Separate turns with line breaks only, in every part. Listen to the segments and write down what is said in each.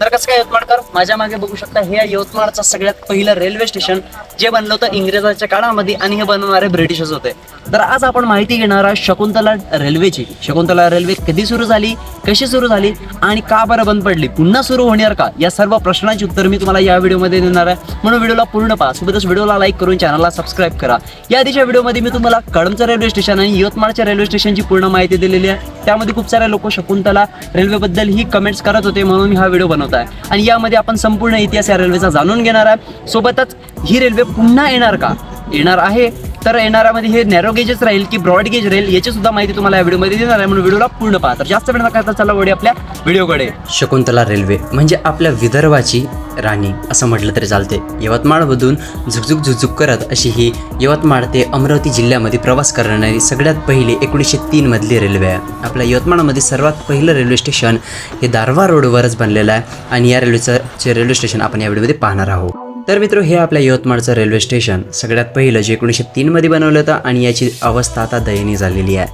तर कसं काय यवतमाळकर? माझ्या मागे बघू शकता हे यवतमाळचं सगळ्यात पहिलं रेल्वे स्टेशन जे बनलं होतं इंग्रजाच्या काळामध्ये आणि हे बनवणारे ब्रिटिशच होते. तर आज आपण माहिती घेणार आहोत शकुंतला रेल्वेची. शकुंतला रेल्वे कधी सुरू झाली कशी सुरू झाली आणि का बरं बंद पडली पुन्हा सुरू होणार का? या सर्व प्रश्नांची उत्तर मी तुम्हाला या व्हिडिओमध्ये देणार आहे. म्हणून व्हिडिओला पूर्ण पहा. सोबतच व्हिडिओला लाईक करून चॅनलला सबस्क्राईब करा. या आधीच्या व्हिडिओमध्ये मी तुम्हाला कळमचं रेल्वे स्टेशन आणि यवतमाळच्या रेल्वे स्टेशनची पूर्ण माहिती दिलेली आहे. त्यामध्ये खूप सारे लोक शकुंतला रेल्वेबद्दल ही कमेंट्स करत होते म्हणून मी हा व्हिडिओ बनवत आहे आणि यामध्ये आपण संपूर्ण इतिहास या रेल्वेचा जाणून घेणार आहे. सोबतच ही रेल्वे पुन्हा येणार का? येणार आहे. तर येणाऱ्यामध्ये हे नॅरो गेजेस राहील की ब्रॉड गेज राहील याची सुद्धा माहिती तुम्हाला या व्हिडिओमध्ये देणार आहे. म्हणून व्हिडिओला पूर्ण पाहा. तर जास्त वेळ न करता चला वडी आपल्या व्हिडिओकडे.
शकुंतला रेल्वे म्हणजे आपल्या विदर्भाची राणी असं म्हटलं तरी चालते यवतमाळमधून झुकझुक झुकझुक करत अशी ही यवतमाळ ते अमरावती जिल्ह्यामध्ये प्रवास करणारी सगळ्यात पहिली एकोणीसशे तीनमधली रेल्वे आहे. आपल्या यवतमाळमध्ये सर्वात पहिलं रेल्वे स्टेशन हे दारवा रोडवरच बनलेलं आहे. आणि या रेल्वेचं रेल्वे स्टेशन आपण या व्हिडिओमध्ये पाहणार आहोत. तर मित्र हे आपल्या यवतमाळचं रेल्वे स्टेशन सगळ्यात पहिलं जे एकोणीसशे तीनमध्ये बनवलं होतं आणि याची अवस्था आता दयनीय झालेली आहे.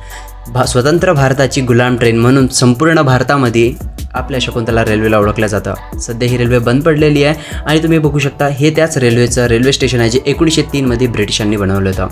भा स्वतंत्र भारताची गुलाम ट्रेन म्हणून संपूर्ण भारतामध्ये आपल्या शकुंतला रेल्वेला ओळखलं जातं. सध्या ही रेल्वे बंद पडलेली आहे आणि तुम्ही बघू शकता हे त्याच रेल्वेचं रेल्वे स्टेशन आहे जे एकोणीसशे तीनमध्ये ब्रिटिशांनी बनवलं होतं.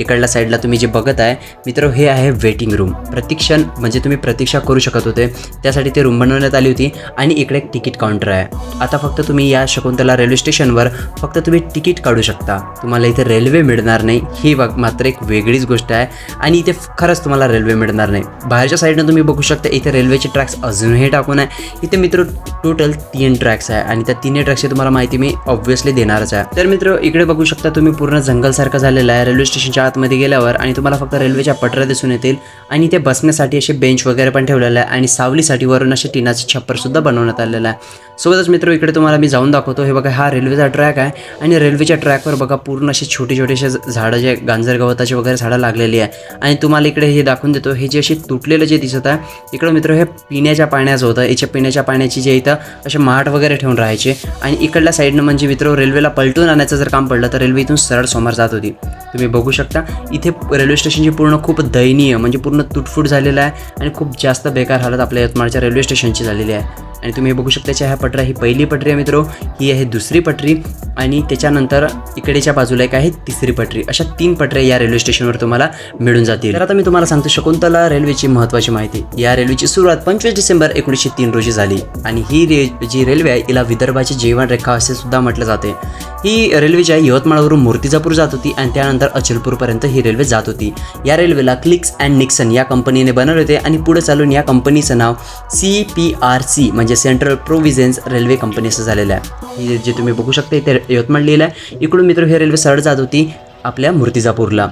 इकडल्या साईडला तुम्ही जे बघत आहे मित्र हे आहे वेटिंग रूम प्रतीक्षण म्हणजे तुम्ही प्रतीक्षा करू शकत होते. त्यासाठी ते रूम बनवण्यात आली होती आणि इकडे एक तिकीट काउंटर आहे. आता फक्त तुम्ही या शकुंतला रेल्वे स्टेशनवर फक्त तुम्ही तिकीट काढू शकता. तुम्हाला इथे रेल्वे मिळणार नाही. ही वा- मात्र एक वेगळीच गोष्ट आहे आणि इथे खरंच तुम्हाला रेल्वे मिळणार नाही. बाहेरच्या साईडनं तुम्ही बघू शकता इथे रेल्वेचे ट्रॅक्स अजूनही टाकून आहे. इथे मित्र टोटल तीन ट्रॅक्स आहे आणि त्या तिन्ही ट्रॅक्सची तुम्हाला माहिती मी ऑब्व्हियसली देणारच आहे. तर मित्र इकडे बघू शकता तुम्ही पूर्ण जंगलसारखं झालेलं आहे. रेल्वे स्टेशनच्या आतमध्ये गेल्यावर आणि तुम्हाला फक्त रेल्वेच्या पटऱ्या दिसून येतील आणि इथे बसण्यासाठी असे बेंच वगैरे पण ठेवलेलं आहे आणि सावलीसाठी वरून असे टिनाचे छप्पर सुद्धा बनवण्यात आलेलं आहे. सोबतच मित्र इकडे तुम्हाला मी जाऊन दाखवतो. हे बघा हा रेल्वेचा ट्रॅक आहे आणि रेल्वेच्या ट्रॅकवर बघा पूर्ण असे छोटे छोटेसे झाडं जे गांजर गवताचे वगैरे झाडं लागलेली आहे. आणि तुम्हाला इकडे हे दाखवून देतो. हे जे असे तुटलेलं जे दिसत आहे इकडं मित्र हे पिण्याच्या पाण्याचं होतं. याच्या पिण्याच्या पाण्याची जे इथं असे माठ वगैरे ठेवून राहायचे. आणि इकडल्या साईडनं म्हणजे मित्र रेल्वेला पलटून आणायचं जर काम पडलं तर रेल्वे इथून सरळ समोर जात होती. तुम्ही बघू शकता इथे रेल्वे स्टेशनची पूर्ण खूप दयनीय म्हणजे पूर्ण तुटफूट झालेलं आहे आणि खूप जास्त बेकार हालत आपल्या यवतमाळच्या रेल्वे स्टेशनची झालेली आहे. आणि तुम्ही बघू शकता ह्या पटऱ्या ही पहिली पटरी आहे मित्रो. ही आहे दुसरी पटरी आणि त्याच्यानंतर इकडेच्या बाजूला एक आहे तिसरी पटरी. अशा तीन पटऱ्या या रेल्वे स्टेशनवर तुम्हाला मिळून जातील. तर आता मी तुम्हाला सांगतो शकुंतला रेल्वेची महत्त्वाची माहिती. या रेल्वेची सुरुवात पंचवीस डिसेंबर एकोणीसशे तीन रोजी झाली आणि ही रे जी रेल्वे आहे हिला विदर्भाची जीवन रेखा असे सुद्धा म्हटलं जाते. ही रेल्वे जी आहे यवतमाळवरून मूर्तिजापूर जात होती आणि त्यानंतर अचलपूरपर्यंत ही रेल्वे जात होती. या रेल्वेला क्लिक्स अँड निक्सन या कंपनीने बनवले होते आणि पुढे चालून या कंपनीचं नाव सी पी आर सी म्हणजे सेंट्रल प्रोव्हिजन्स रेल्वे कंपनी असं झालेलं आहे. जे तुम्ही बघू शकता इथे यवतमाळ लिहिलं आहे इकडून मित्र ही रेल्वे सरळ जात होती आपल्या मूर्तिजापूरला.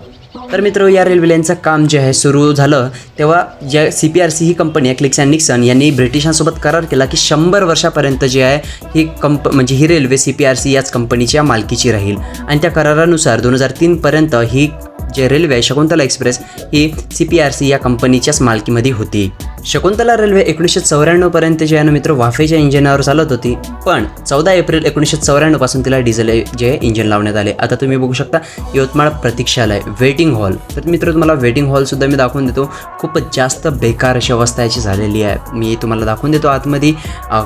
तर मित्र या रेल्वे लाईनचं काम जे आहे सुरू झालं तेव्हा ज्या सी पी आर सी ही कंपनी आहे क्लिक्स अँड निक्सन यांनी ब्रिटिशांसोबत करार केला की शंभर वर्षापर्यंत जे आहे ही कंप म्हणजे ही railway C P R C याच कंपनीच्या मालकीची राहील. आणि त्या करारानुसार दोन हजार तीनपर्यंत ही जे रेल्वे शकुंतला एक्सप्रेस ही सी पी आर सी या कंपनीच्याच मालकीमध्ये होती. शकुंतला रेल्वे एकोणीसशे चौऱ्याण्णवपर्यंत जे आहे ना मित्र वाफेच्या इंजिनावर चालत होती. पण चौदा एप्रिल एकोणीसशे चौऱ्याण्णवपासून तिला डिझेल जे इंजिन लावण्यात आले. आता तुम्ही बघू शकता यवतमाळ प्रतीक्षालय वेटिंग हॉल तर मित्र तुम्हाला वेटिंग हॉलसुद्धा मी दाखवून देतो. खूपच जास्त बेकार अशी अवस्था याची झालेली आहे. मी तुम्हाला दाखवून देतो आतमध्ये.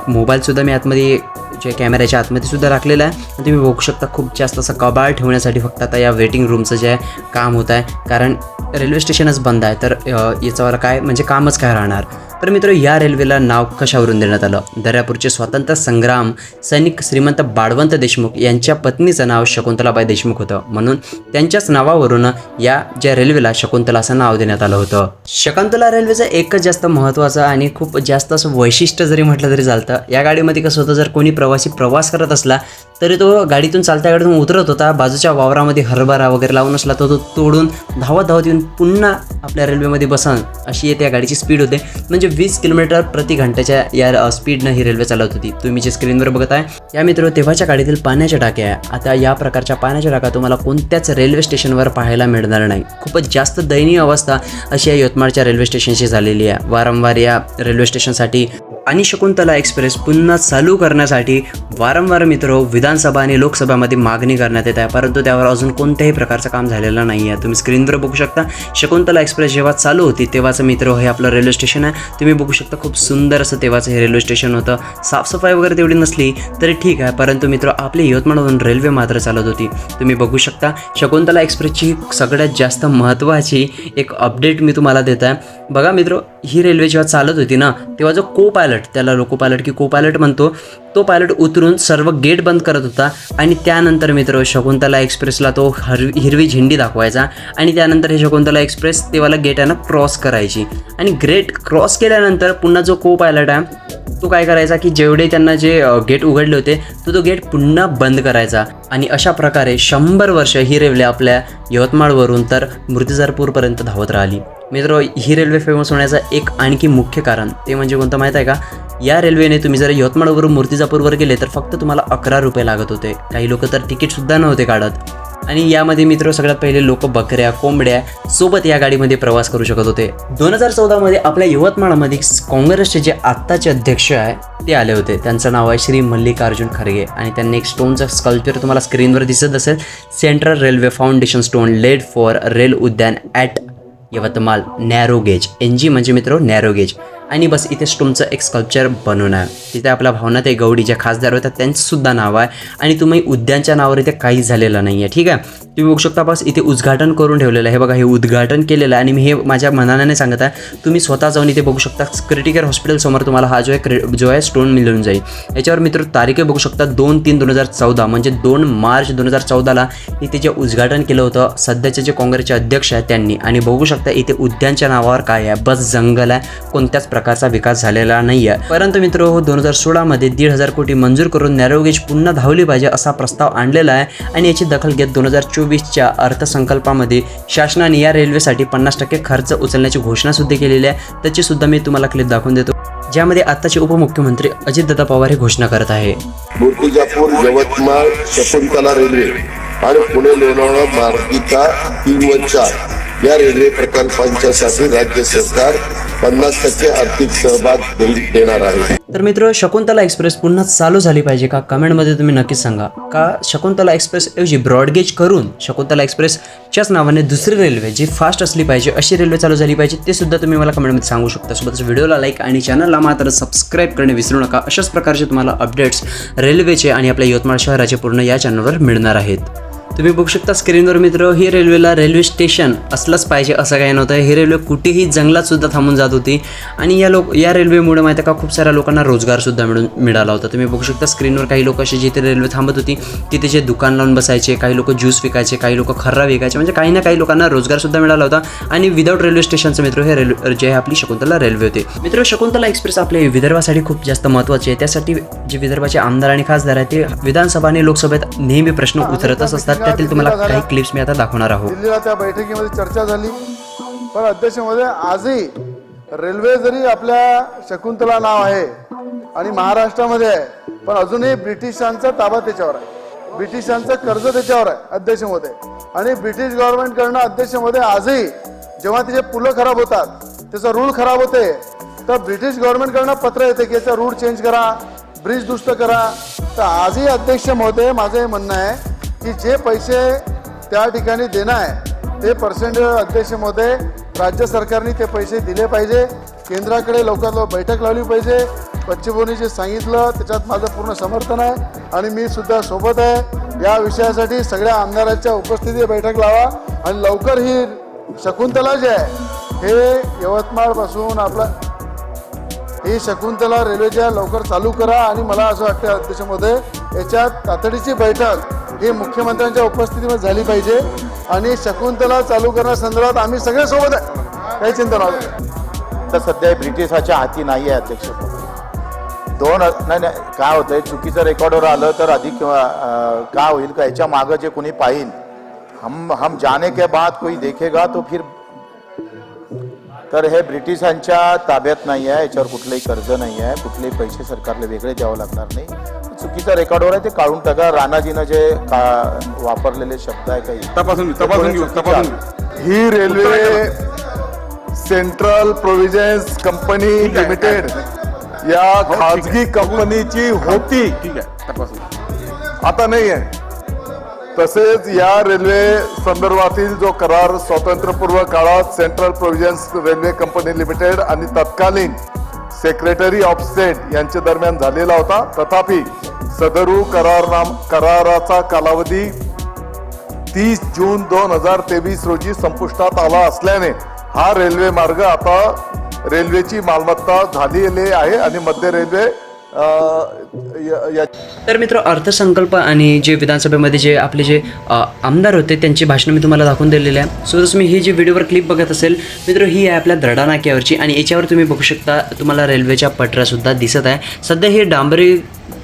मोबाईलसुद्धा मी आतमध्ये जे कॅमेऱ्याच्या आतमध्ये सुद्धा राखलेलं आहे. आणि तुम्ही बघू शकता खूप जास्त असं कबाळ ठेवण्यासाठी फक्त आता या वेटिंग रूमचं जे काम होत आहे. कारण रेल्वे स्टेशनच बंद आहे. तर याच्यावर काय म्हणजे कामच काय राहणार? तर मित्र या रेल्वेला नाव कशावरून देण्यात आलं? दर्यापूरचे स्वातंत्र्य संग्राम सैनिक श्रीमंत बाळवंत देशमुख यांच्या पत्नीचं नाव शकुंतलाबाई देशमुख होतं. म्हणून त्यांच्याच नावावरून या ज्या रेल्वेला शकुंतला असं नाव देण्यात आलं होतं. शकुंतला रेल्वेचं एकच जास्त महत्त्वाचं आणि खूप जास्त असं वैशिष्ट्य जरी म्हटलं तरी चालतं या गाडीमध्ये कसं होतं जर कोणी प्रवासी प्रवास करत असला तरी तो गाडीतून चालत्या गाडीतून उतरत होता. बाजूच्या वावरामध्ये हरभरा वगैरे लावून असला तर तो तोडून धावत धावत येऊन पुन्हा आपल्या रेल्वेमध्ये बसन. अशी त्या गाडीची स्पीड होते. म्हणजे वीस किलोमीटर प्रति घंट्याच्या या स्पीडनं ही रेल्वे चालत होती. तुम्ही जे स्क्रीनवर बघत आहे या मित्र तेव्हाच्या गाडीतील पाण्याच्या टाक्या आहे. आता या प्रकारच्या पाण्याच्या टाक्या तुम्हाला कोणत्याच रेल्वे स्टेशनवर पाहायला मिळणार नाही. खूपच जास्त दयनीय अवस्था अशी या यवतमाळच्या रेल्वे स्टेशनची झालेली आहे. वारंवार या रेल्वे स्टेशनसाठी आणि शकुंतला एक्सप्रेस पुन्हा चालू करण्यासाठी वारंवार मित्र विधानसभा आणि लोकसभामध्ये मागणी करण्यात येत आहे. परंतु त्यावर अजून कोणत्याही प्रकारचं काम झालेलं नाही आहे तुम्ही स्क्रीनवर बघू शकता. शकुंतला एक्सप्रेस जेव्हा चालू होती तेव्हाचं मित्र हे आपलं रेल्वे स्टेशन आहे. तुम्ही बघू शकता खूप सुंदर असं तेव्हाचं हे रेल्वे स्टेशन होतं. साफसफाई वगैरे तेवढी नसली तरी ठीक आहे. परंतु मित्र आपली यवतमाळमधून रेल्वे मात्र चालत होती. तुम्ही बघू शकता शकुंतला एक्सप्रेसची सगळ्यात जास्त महत्त्वाची एक अपडेट मी तुम्हाला देत आहे. बघा मित्र ही रेल्वे जेव्हा चालत होती ना तेव्हा जो को पायलट त्याला लोको पायलट की को पायलट म्हणतो तो पायलट उतरून सर्व गेट बंद करत होता आणि त्यानंतर मित्र शकुंतला एक्सप्रेसला तो हर हिरवी झेंडी दाखवायचा आणि त्यानंतर हे शकुंतला एक्सप्रेस तेव्हाला गेट क्रॉस करायची. आणि ग्रेट क्रॉस केल्यानंतर पुन्हा जो को पायलट आहे तो काय करायचा की जेवढे त्यांना जे गेट उघडले होते तो तो गेट पुन्हा बंद करायचा. आणि अशा प्रकारे शंभर वर्ष ही रेल्वे आपल्या यवतमाळवरून तर मूर्तिजारपूरपर्यंत धावत राहिली. मित्र ही रेल्वे फेमस होण्याचं एक आणखी मुख्य कारण ते म्हणजे कोणतं माहीत आहे का? या रेल्वेने तुम्ही जर यवतमाळवरून मूर्तिजापूरवर गेले तर फक्त तुम्हाला अकरा रुपये लागत होते. काही लोक तर तिकीटसुद्धा नव्हते काढत. आणि यामध्ये मित्र सगळ्यात पहिले लोक बकऱ्या कोंबड्या सोबत या गाडीमध्ये प्रवास करू शकत होते. दोन हजार चौदामध्ये आपल्या यवतमाळमध्ये काँग्रेसचे जे आत्ताचे अध्यक्ष आहे ते आले होते. त्यांचं नाव आहे श्री मल्लिकार्जुन खरगे. आणि त्यांनी एक स्टोनचं स्कल्पचर तुम्हाला स्क्रीनवर दिसत असेल. Central railway foundation stone laid for rail उद्यान at Yavatmal narrow gauge. N G म्हणजे मित्र नॅरो गेज. आणि बस इथे तुमचं एक स्कल्पचर बनून आहे. तिथे आपल्या भावना ते गौडी ज्या खासदार होत्या त्यांचंसुद्धा नाव आहे. आणि तुम्ही उद्यानच्या नावावर इथे काहीच झालेलं नाही आहे ठीक आहे? तुम्ही बघू शकता बस इथे उद्घाटन करून ठेवलेलं आहे. हे बघा हे उद्घाटन केलेलं आहे. आणि मी हे माझ्या मनाने सांगत आहे तुम्ही स्वतः जाऊन इथे बघू शकता. क्रिटिकल हॉस्पिटलसमोर तुम्हाला हा जो आहे जो आहे स्टोन मिळून जाईल. याच्यावर मित्र तारीखे बघू शकता दोन तीन दोन हजार चौदा. म्हणजे दोन मार्च दोन हजार चौदाला इथे जे उद्घाटन केलं होतं सध्याचे जे काँग्रेसचे अध्यक्ष आहेत त्यांनी. आणि बघू शकता इथे उद्यानच्या नावावर काय आहे. बस जंगल आहे कोणत्याच प्रकारचा विकास झालेला नाही आहे परंतु मित्र हो दोन हजार सोळामध्ये दीड हजार कोटी मंजूर करून नॅरोगेज पुन्हा धावली पाहिजे असा प्रस्ताव आणलेला आहे आणि याची दखल घेत दोन हजार चोवीसच्या अर्थसंकल्पामध्ये शासनाने या रेल्वेसाठी पन्नास टक्के खर्च उचलण्याची घोषणा सुद्धा केलेली आहे. त्याची सुद्धा मी तुम्हाला क्लिप दाखवून देतो. ज्यामध्ये आताचे उपमुख्यमंत्री अजितदादा पवार हे घोषणा करत आहे.
मूर्तिजापूर यवतमाळ शकुंतला रेल्वे आणि पुणे लोणावळा मार्गिका तीन व चार. या रेल्वे प्रकल्पांच्यासाठी राज्य सरकार पन्नास टक्के आर्थिक सहभाग देणार आहे.
तर मित्र शकुंतला एक्सप्रेस पुन्हा चालू झाली पाहिजे का? कमेंटमध्ये तुम्ही नक्कीच सांगा. का शकुंतला एक्सप्रेस ऐवजी ब्रॉडगेज करून शकुंतला एक्सप्रेसच्याच नावाने दुसरी रेल्वे जी फास्ट असली पाहिजे अशी रेल्वे चालू झाली पाहिजे ते सुद्धा तुम्ही मला कमेंटमध्ये सांगू शकता. सोबतच व्हिडिओला लाईक आणि चॅनलला मात्र सबस्क्राईब करणे विसरू नका. अशाच प्रकारचे तुम्हाला अपडेट्स रेल्वेचे आणि आपल्या यवतमाळ शहराचे पूर्ण या चॅनलवर मिळणार आहेत. तुम्ही बघू शकता स्क्रीनवर मित्र ही रेल्वेला रेल्वे स्टेशन असलंच पाहिजे असं काही नव्हतं. ही रेल्वे कुठेही जंगलात सुद्धा थांबून जात होती. आणि या लोक या रेल्वेमुळे माहिती आहे का खूप साऱ्या लोकांना रोजगार सुद्धा मिळून मिळाला होता. तुम्ही बघू शकता स्क्रीनवर काही लोक असे जिथे रेल्वे थांबत होती तिथे जे दुकान लावून बसायचे काही लोक ज्यूस विकायचे काही लोक खर्रा विकायचे म्हणजे काही ना काही लोकांना रोजगार सुद्धा मिळाला होता. आणि विदाऊट रेल्वे स्टेशनचं मित्र हे रेल्वे जे आहे आपली शकुंतला रेल्वे होते. मित्र शकुंतला एक्सप्रेस आपल्या विदर्भासाठी खूप जास्त महत्त्वाचे आहे. त्यासाठी जे विदर्भाचे आमदार आणि खासदार आहेत ते विधानसभा आणि लोकसभेत नेहमी प्रश्न उतरतच असतात. त्यातील तुम्हाला काही क्लिप्स मी आता दाखवणार आहोत.
दिल्लीला त्या बैठकीमध्ये चर्चा झाली. पण अध्यक्ष महोदय आजही रेल्वे जरी आपल्या शकुंतला नाव आहे आणि महाराष्ट्रामध्ये आहे पण अजूनही ब्रिटिशांचा ताबा त्याच्यावर आहे. ब्रिटिशांचं कर्ज त्याच्यावर आहे अध्यक्ष महोदय आणि ब्रिटिश गव्हर्नमेंटकडनं अध्यक्ष महोदय आजही जेव्हा तिचे पुलं खराब होतात त्याचा रूळ खराब होते तर ब्रिटिश गव्हर्नमेंटकडनं पत्र येते की याचा रूळ चेंज करा ब्रिज दुरुस्त करा. तर आजही अध्यक्ष महोदय माझं हे म्हणणं आहे की जे पैसे त्या ठिकाणी देणं आहे ते पर्सेंट अध्यक्ष राज्य सरकारने ते पैसे दिले पाहिजे. केंद्राकडे लवकरात लवकर बैठक लावली पाहिजे. पश्चिमभूनी जे सांगितलं त्याच्यात माझं पूर्ण समर्थन आहे आणि मी सुद्धा सोबत आहे. या विषयासाठी सगळ्या आमदारांच्या उपस्थितीत बैठक लावा आणि लवकर ही शकुंतला जे आहे हे यवतमाळपासून आपला ही शकुंतला रेल्वेच्या लवकर चालू करा आणि मला असं वाटतं अध्यक्ष याच्यात तातडीची बैठक ही मुख्यमंत्र्यांच्या उपस्थितीमध्ये झाली पाहिजे. आणि शकुंतला चालू करण्यासंदर्भात आम्ही सगळे सोबत आहे. काही चिंता नव्हतं
तर सध्या ब्रिटिशाच्या हाती नाही आहे अध्यक्ष. दोन नाही नाही काय होतंय चुकीचं रेकॉर्डवर आलं तर अधिक काय होईल का याच्या मागं जे कोणी पाहिल हम हम जाने के बाद कोई देखेगा तो फिर तर हे ब्रिटिशांच्या ताब्यात नाही आहे याच्यावर कुठलंही कर्ज नाही आहे कुठलेही पैसे सरकारला वेगळे द्यावं लागणार नाही. चुकीचं रेकॉर्डवर आहे ते काढून टाका. राणाजीनं जे का वापरलेले शब्द आहे काही
तपासून तपासून घेऊ तपासून घेऊ
ही railway central provinces company limited
या खाजगी कंपनीची होती.
ठीक आहे तपासून
आता नाही आहे. तसेच या रेल्वे संदर्भातील जो करार स्वातंत्र्यपूर्व काळात central provinces railway company limited आणि तत्कालीन सेक्रेटरी ऑफ स्टेट यांच्या दरम्यान झालेला होता तथापि सदरू करारनाम कराराचा कालावधी तीस जून दोन हजार तेवीस रोजी संपुष्टात आला असल्याने हा रेल्वे मार्ग आता रेल्वेची मालमत्ता झालेली आहे आणि मध्य रेल्वे
तर मित्र अर्थसंकल्प आणि जे विधानसभेमध्ये जे आपले जे आमदार होते त्यांची भाषणं मी तुम्हाला दाखवून दिलेली आहे. सो तुम्ही ही जी व्हिडिओवर क्लिप बघत असेल मित्र ही आहे आपल्या दरडानाक्यावरची आणि याच्यावर तुम्ही बघू शकता तुम्हाला रेल्वेच्या पटऱ्यासुद्धा दिसत आहे. सध्या हे डांबरी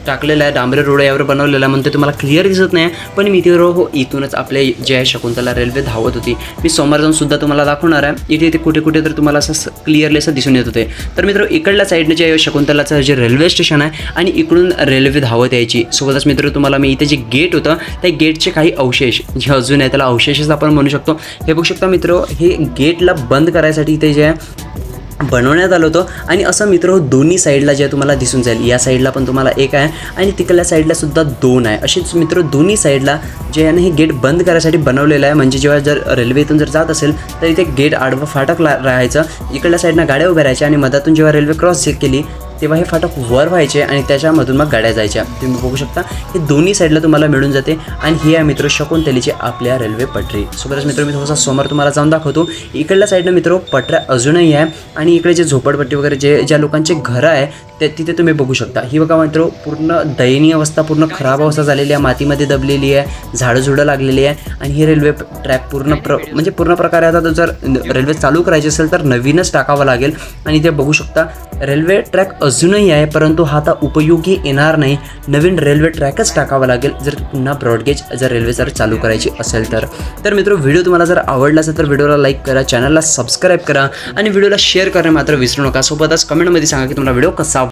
टाकलेलं आहे. डांबरे रोड यावर बनवलेला आहे. तुम्हाला क्लिअर दिसत नाही. पण मी तिथे हो इथूनच आपले जे आहे शकुंतला रेल्वे धावत होती. मी सोमवार जाऊन सुद्धा तुम्हाला दाखवणार आहे. इथे इथे कुठे कुठे तर तुम्हाला असं क्लिअरली असं दिसून येत होते. तर मित्र इकडल्या साईडने जे आहे शकुंतलाचं जे रेल्वे स्टेशन आहे आणि इकडून रेल्वे धावत यायची. सोबतच मित्र तुम्हाला मी इथे जे गेट होतं त्या गेटचे काही अवशेष जे अजून आहे त्याला अवशेषच आपण म्हणू शकतो. हे बघू शकता मित्र हे गेटला बंद करायसाठी इथे जे आहे बनवण्यात आलं होतं. आणि असं मित्र हो दोन्ही साईडला जे तुम्हाला दिसून जाईल या साईडला पण तुम्हाला एक आहे आणि तिकडल्या साईडला सुद्धा दोन आहे. असेच मित्र दोन्ही साईडला जे आहे ना हे गेट बंद करायसाठी बनवलेलं आहे. म्हणजे जेव्हा जर रेल्वे इथून जर जात असेल तर इथे गेट आडवं फाटक ला राहायचं. इकडल्या साईडनं गाड्या उभ्या राहायच्या आणि मधातून जेव्हा रेल्वे क्रॉस केली तेव्हा हे फाटक वर व्हायचे आणि त्याच्यामधून मग गाड्या जायच्या. तुम्ही बघू शकता हे दोन्ही साईडला तुम्हाला मिळून जाते आणि ही आहे मित्र शकुंतलीची आपल्या रेल्वे पटरी. सोबतच मित्र मी थोडासा समोर तुम्हाला जाऊन दाखवतो. इकडल्या साईडनं मित्र पटऱ्या अजूनही आहे आणि इकडे जे झोपडपट्टी वगैरे जे ज्या लोकांचे घरं आहे ते तिथे तुम्ही बघू शकता. ही बघा मित्र पूर्ण दयनीय अवस्था पूर्ण खराब अवस्था झालेली आहे. मातीमध्ये दबलेली आहे झाडंझुडं लागलेली आहे आणि ही रेल्वे ट्रॅक पूर्ण प्र म्हणजे पूर्ण प्रकारे आता जर रेल्वे चालू करायची असेल तर नवीनच टाकावं लागेल. आणि ते बघू शकता रेल्वे ट्रॅक अजूनही आहे परंतु हा आता उपयोगी येणार नाही. नवीन रेल्वे ट्रॅकच टाकावा लागेल. जर पुन्हा ब्रॉडगेज जर रेल्वे जर चालू करायची असेल तर. तर मित्र व्हिडिओ तुम्हाला जर आवडला असेल तर व्हिडिओला लाईक करा चॅनलला सबस्क्राईब करा आणि व्हिडिओला शेअर करणे मात्र विसरू नका. सोबतच कमेंटमध्ये सांगा की तुम्हाला व्हिडिओ कसा